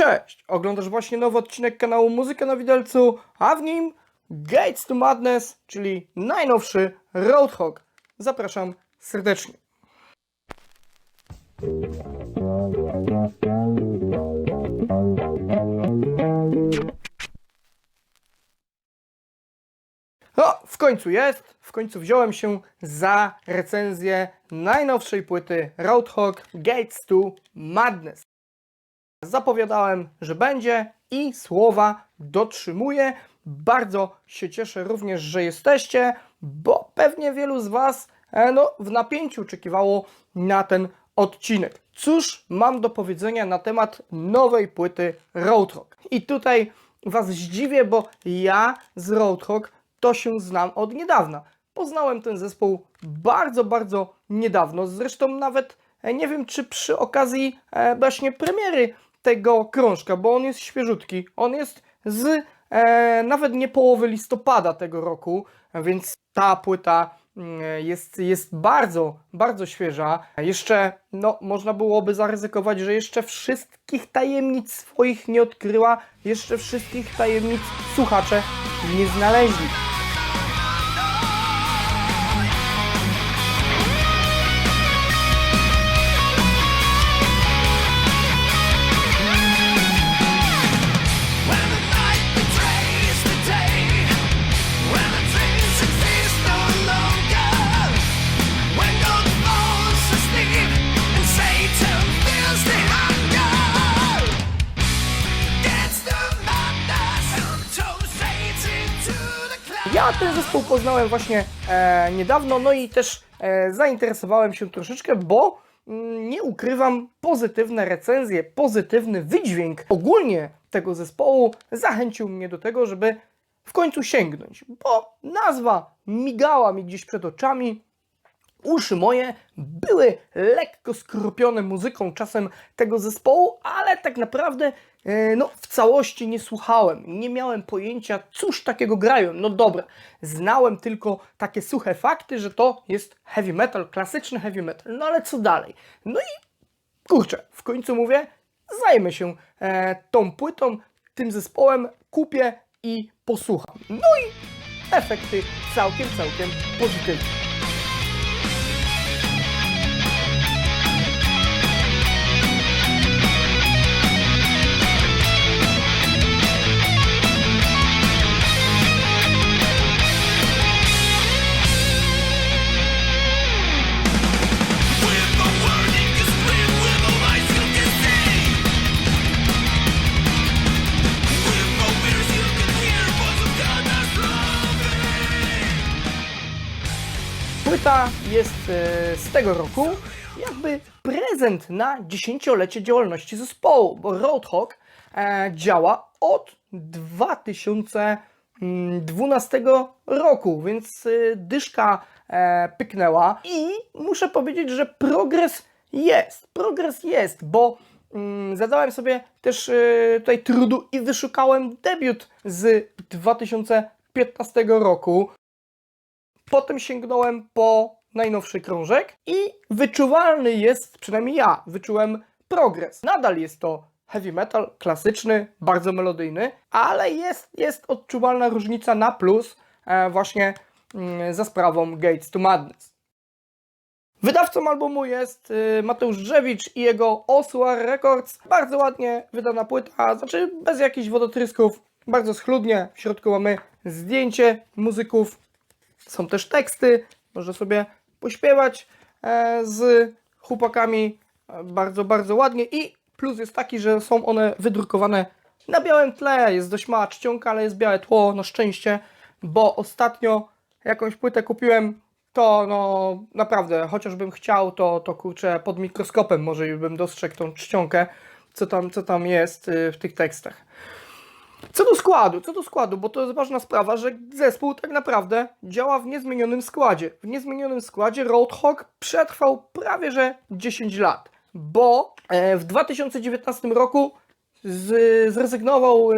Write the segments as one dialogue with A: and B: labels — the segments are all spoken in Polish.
A: Cześć! Oglądasz właśnie nowy odcinek kanału Muzyka na Widelcu, a w nim Gates to Madness, czyli najnowszy Roadhog. Zapraszam serdecznie. O, w końcu jest. W końcu wziąłem się za recenzję najnowszej płyty Roadhog Gates to Madness. Zapowiadałem, że będzie i słowa dotrzymuję. Bardzo się cieszę również, że jesteście, bo pewnie wielu z Was e, no, w napięciu oczekiwało na ten odcinek. Cóż mam do powiedzenia na temat nowej płyty Roadhog? I tutaj Was zdziwię, bo ja z Roadhog to się znam od niedawna. Poznałem ten zespół bardzo, bardzo niedawno. Zresztą nawet e, nie wiem, czy przy okazji e, właśnie premiery tego krążka, bo on jest świeżutki. On jest z e, nawet nie połowy listopada tego roku, więc ta płyta mm, jest, jest bardzo, bardzo świeża. Jeszcze, no, można byłoby zaryzykować, że jeszcze wszystkich tajemnic swoich nie odkryła, jeszcze wszystkich tajemnic słuchacze nie znaleźli. Ja ten zespół poznałem właśnie e, niedawno, no i też e, zainteresowałem się troszeczkę, bo mm, nie ukrywam, pozytywne recenzje, pozytywny wydźwięk ogólnie tego zespołu zachęcił mnie do tego, żeby w końcu sięgnąć, bo nazwa migała mi gdzieś przed oczami, Uszy moje były lekko skropione muzyką czasem tego zespołu, ale tak naprawdę no, w całości nie słuchałem. Nie miałem pojęcia, cóż takiego grają. No dobra, znałem tylko takie suche fakty, że to jest heavy metal, klasyczny heavy metal. No ale co dalej? No i kurczę, w końcu mówię, zajmę się e, tą płytą, tym zespołem, kupię i posłucham. No i efekty całkiem, całkiem pozytywne. Jest e, z tego roku jakby prezent na dziesięciolecie działalności zespołu, bo Roadhog e, działa od 2012 roku, więc e, dyszka pyknęła i muszę powiedzieć, że progres jest, progres jest, bo mm, zadałem sobie też tutaj trudu i wyszukałem debiut z 2015 roku. Potem sięgnąłem po najnowszy krążek i wyczuwalny jest, przynajmniej ja, wyczułem progres. Nadal jest to heavy metal klasyczny, bardzo melodyjny, ale jest, jest odczuwalna różnica na plus e, właśnie mm, za sprawą Gates to Madness. Wydawcą albumu jest y, Mateusz Drzewicz i jego Oswar Records. Bardzo ładnie wydana płyta, znaczy bez jakichś wodotrysków, bardzo schludnie. W środku mamy zdjęcie muzyków, są też teksty, można sobie pośpiewać e, z chłopakami e, bardzo, bardzo ładnie i plus jest taki, że są one wydrukowane na białym tle, jest dość mała czcionka, ale jest białe tło, na szczęście, bo ostatnio jakąś płytę kupiłem, to no naprawdę, chociażbym chciał, to, to kurczę pod mikroskopem może bym dostrzegł tą czcionkę, co tam, co tam jest y, w tych tekstach. Co do składu, co do składu, bo to jest ważna sprawa, że zespół tak naprawdę działa w niezmienionym składzie. W niezmienionym składzie Roadhog przetrwał prawie że 10 lat, bo e, w 2019 roku z, zrezygnował, e,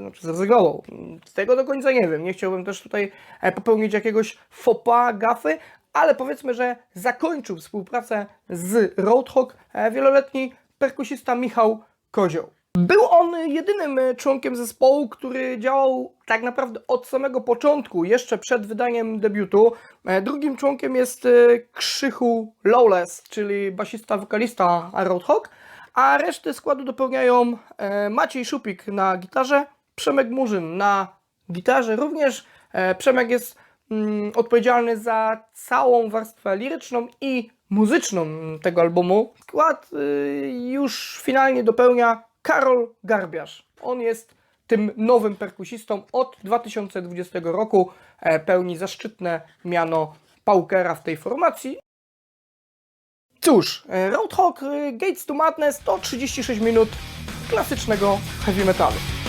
A: znaczy zrezygnował, z tego do końca nie wiem, nie chciałbym też tutaj e, popełnić jakiegoś pas, gafy, ale powiedzmy, że zakończył współpracę z Roadhog wieloletni perkusista Michał Kozioł. Był on jedynym e, członkiem zespołu, który działał tak naprawdę od samego początku, jeszcze przed wydaniem debiutu. E, Drugim członkiem jest e, Krzychu Lawless, czyli basista, wokalista Roadhog, a resztę składu dopełniają Maciej Szupik na gitarze, Przemek Murzyn na gitarze. Również Przemek jest mm, odpowiedzialny za całą warstwę liryczną i muzyczną tego albumu. Skład y, już finalnie dopełnia Karol Garbiarz. On jest tym nowym perkusistą od 2020 roku. E, pełni zaszczytne miano Paukera w tej formacji. Cóż, e, Roadhog e, Gates to Madness to 36 minut klasycznego heavy metalu.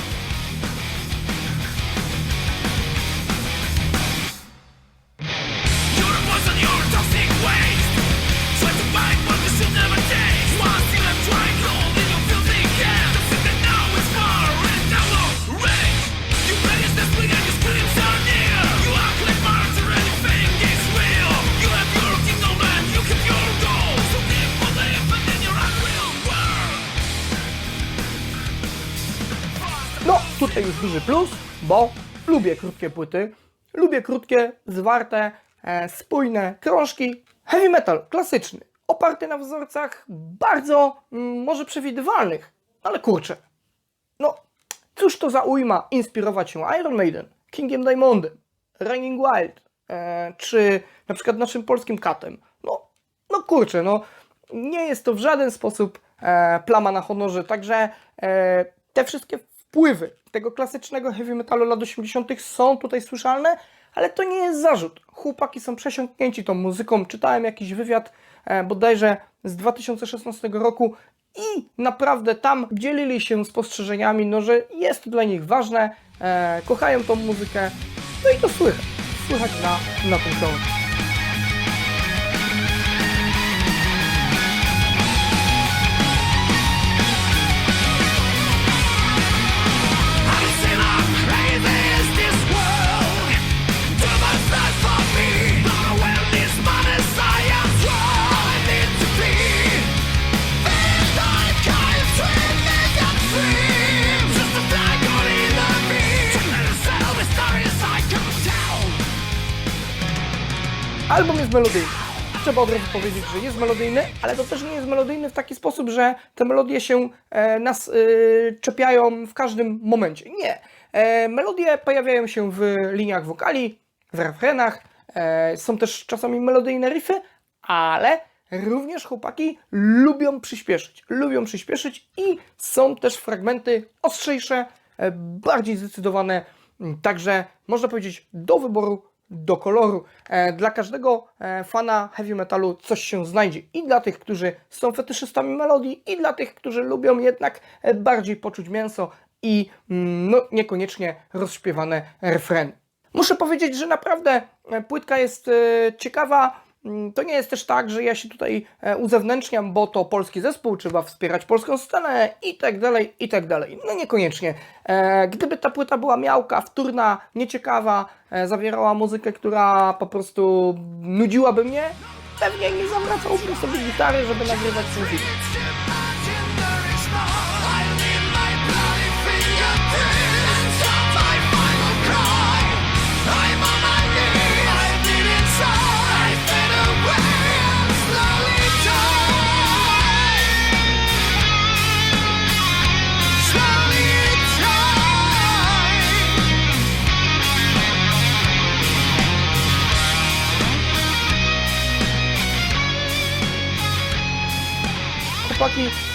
A: Tutaj już duży plus, bo lubię krótkie płyty, lubię krótkie, zwarte, e, spójne krążki. Heavy metal klasyczny, oparty na wzorcach bardzo mm, może przewidywalnych, ale kurczę. No, cóż to za ujma inspirować się Iron Maiden, Kingiem Diamondem, Running Wild, e, czy na przykład naszym polskim katem. No, no kurczę, no nie jest to w żaden sposób e, plama na honorze, także e, te wszystkie wpływy tego klasycznego heavy metalu lat 80. są tutaj słyszalne, ale to nie jest zarzut. Chłopaki są przesiąknięci tą muzyką. Czytałem jakiś wywiad e, bodajże z 2016 roku i naprawdę tam dzielili się spostrzeżeniami, no, że jest to dla nich ważne, e, kochają tą muzykę, no i to słychać. Słychać na, na tym książce. Album jest melodyjny. Trzeba od razu powiedzieć, że jest melodyjny, ale to też nie jest melodyjny w taki sposób, że te melodie się e, nas e, czepiają w każdym momencie. Nie. E, melodie pojawiają się w liniach wokali, w refrenach. E, są też czasami melodyjne riffy, ale również chłopaki lubią przyspieszyć. Lubią przyspieszyć i są też fragmenty ostrzejsze, e, bardziej zdecydowane. Także można powiedzieć do wyboru do koloru. E, Dla każdego e, fana heavy metalu coś się znajdzie. I dla tych, którzy są fetyszystami melodii, i dla tych, którzy lubią jednak e, bardziej poczuć mięso i mm, no, niekoniecznie rozśpiewane refreny. Muszę powiedzieć, że naprawdę płytka jest ciekawa. Mm, To nie jest też tak, że ja się tutaj e, uzewnętrzniam, bo to polski zespół, trzeba wspierać polską scenę i tak dalej, i tak dalej. No niekoniecznie. E, Gdyby ta płyta była miałka, wtórna, nieciekawa, e, zawierała muzykę, która po prostu nudziłaby mnie, pewnie nie zawracałbym sobie gitary, żeby nagrywać ten film.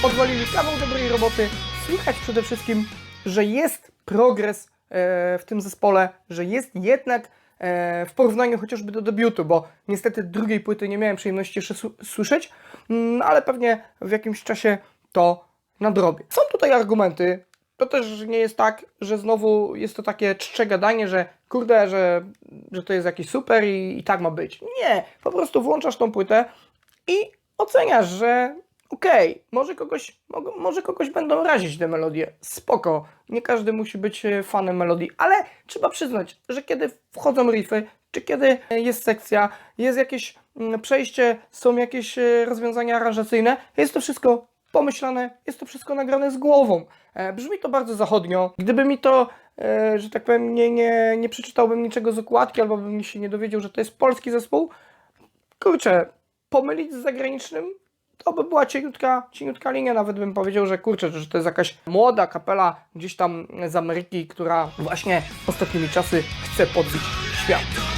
A: Odwalili kawał dobrej roboty. Słychać przede wszystkim, że jest progres e, w tym zespole, że jest jednak e, w porównaniu chociażby do debiutu, bo niestety drugiej płyty nie miałem przyjemności jeszcze słyszeć, mm, ale pewnie w jakimś czasie to nadrobię. Są tutaj argumenty. To też nie jest tak, że znowu jest to takie czcze gadanie, że kurde, że, że to jest jakiś super i, i tak ma być. Nie, po prostu włączasz tą płytę i oceniasz, że okej, może, kogoś, mo- może kogoś będą razić te melodie. Spoko, nie każdy musi być e, fanem melodii, ale trzeba przyznać, że kiedy wchodzą riffy, czy kiedy jest sekcja, jest jakieś mm, przejście, są jakieś e, rozwiązania aranżacyjne, jest to wszystko pomyślane, jest to wszystko nagrane z głową. E, brzmi to bardzo zachodnio. Gdyby mi to, że tak powiem, nie, nie, nie przeczytałbym niczego z okładki, albo bym się nie dowiedział, że to jest polski zespół, kurczę, pomylić z zagranicznym, to by była cieniutka, cieniutka linia, nawet bym powiedział, że kurczę, że to jest jakaś młoda kapela gdzieś tam z Ameryki, która właśnie ostatnimi czasy chce podbić świat.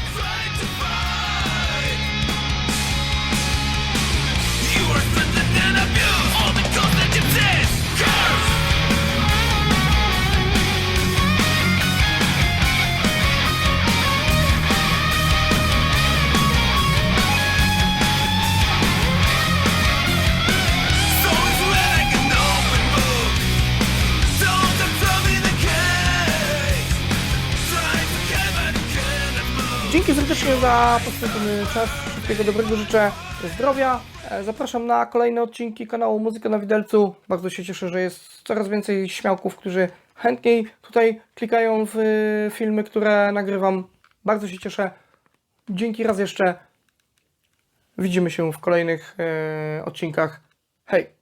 A: Serdecznie za poświęcony czas. Wszystkiego dobrego życzę zdrowia. E, Zapraszam na kolejne odcinki kanału Muzyka na Widelcu. Bardzo się cieszę, że jest coraz więcej śmiałków, którzy chętniej tutaj klikają w y, filmy, które nagrywam. Bardzo się cieszę. Dzięki raz jeszcze. Widzimy się w kolejnych e, odcinkach. Hej!